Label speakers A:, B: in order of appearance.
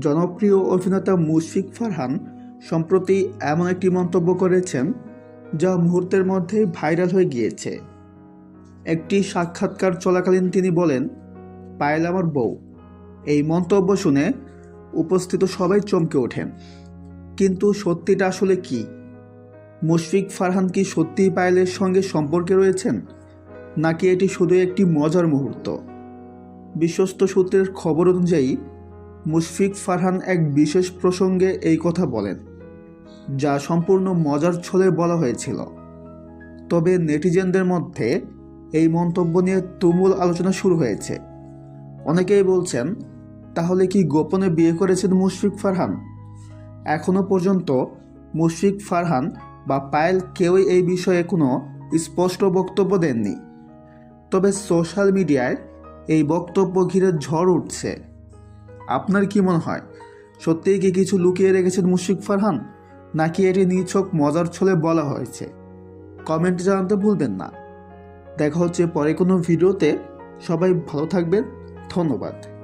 A: জনপ্রিয় অভিনেতা মুশফিক ফারহান সম্প্রতি এমন একটি মন্তব্য করেছেন, যা মুহূর্তের মধ্যে ভাইরাল হয়ে গিয়েছে। একটি সাক্ষাৎকার চলাকালীন তিনি বলেন, পায়েল আমার বউ। এই মন্তব্য শুনে উপস্থিত সবাই চমকে ওঠেন। কিন্তু সত্যিটা আসলে কি? মুশফিক ফারহান কি সত্যিই পায়েলের সঙ্গে সম্পর্কে রয়েছেন, নাকি এটি শুধু একটি মজার মুহূর্ত? বিশ্বস্ত সূত্রের খবর অনুযায়ী মুশফিক ফারহান এক বিশেষ প্রসঙ্গে এই কথা বলেন, যা সম্পূর্ণ মজার ছলে বলা হয়েছিল। তবে নেটিজেনদের মধ্যে এই মন্তব্য নিয়ে তুমুল আলোচনা শুরু হয়েছে। অনেকেই বলছেন, তাহলে কি গোপনে বিয়ে করেছেন মুশফিক ফারহান? এখনও পর্যন্ত মুশফিক ফারহান বা পায়েল কেউই এই বিষয়ে কোনো স্পষ্ট বক্তব্য দেননি। তবে সোশ্যাল মিডিয়ায় এই বক্তব্য ঘিরে ঝড় উঠছে। আপনার কি মনে হয়? সত্যিই কি কিছু লুকিয়ে রেখেছেন মুশিক ফারহান? নাকি এটি নিছক মজার ছলে বলা হয়েছে? কমেন্ট জানাতে ভুলবেন না। দেখা হচ্ছে পরে কোনো ভিডিওতে। সবাই ভালো থাকবেন। ধন্যবাদ।